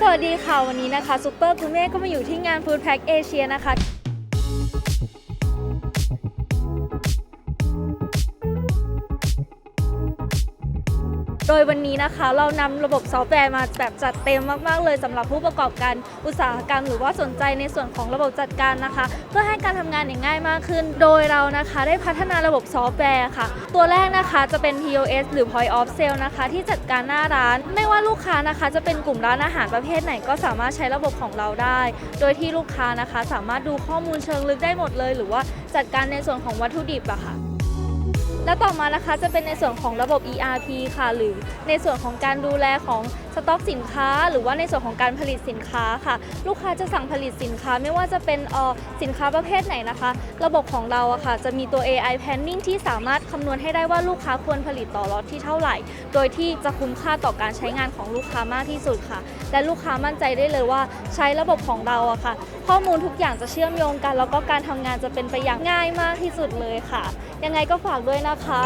สวัสดีค่ะวันนี้นะคะซูเปอร์คุณแม่ก็มาอยู่ที่งานฟู้ดแพ็คเอเชียนะคะ โดยวันนี้นะคะเรานำระบบซอฟต์แวร์มาแบบจัดเต็มมากๆ เลยสำหรับผู้ประกอบการอุตสาหกรรม หรือว่าสนใจในส่วนของระบบจัดการนะคะ เพื่อให้การทำงานเนี่ยง่ายมากขึ้น โดยเรานะคะได้พัฒนาระบบซอฟต์แวร์ค่ะ ตัวแรกนะคะจะเป็น POS หรือ Point of Sale นะคะ ที่จัดการหน้าร้าน ไม่ว่าลูกค้านะคะ จะเป็นกลุ่มร้านอาหารประเภทไหนก็สามารถใช้ระบบของเราได้ โดยที่ลูกค้านะคะ สามารถดูข้อมูลเชิงลึกได้หมดเลย หรือว่าจัดการในส่วนของวัตถุดิบอะค่ะ และต่อมานะคะจะเป็นในส่วนของระบบ ERP ค่ะ หรือในส่วนของการดูแลของสต็อกสินค้า หรือว่าในส่วนของการผลิตสินค้าค่ะ ลูกค้าจะสั่งผลิตสินค้าไม่ว่าจะเป็นออสินค้าประเภทไหนนะคะ ระบบของเราอะค่ะ จะมีตัว AI planning ที่สามารถคำนวณให้ได้ว่าลูกค้าควรผลิตต่อล็อตที่เท่าไหร่ โดยที่จะคุ้มค่าต่อการใช้งานของลูกค้ามากที่สุดค่ะ และลูกค้ามั่นใจได้เลยว่าใช้ระบบของเราอะค่ะ ข้อมูลทุกอย่างจะเชื่อมโยงกัน แล้วก็การทำงานจะเป็นไปอย่างง่ายมากที่สุดเลยค่ะ ยังไงก็ฝากด้วยนะคะ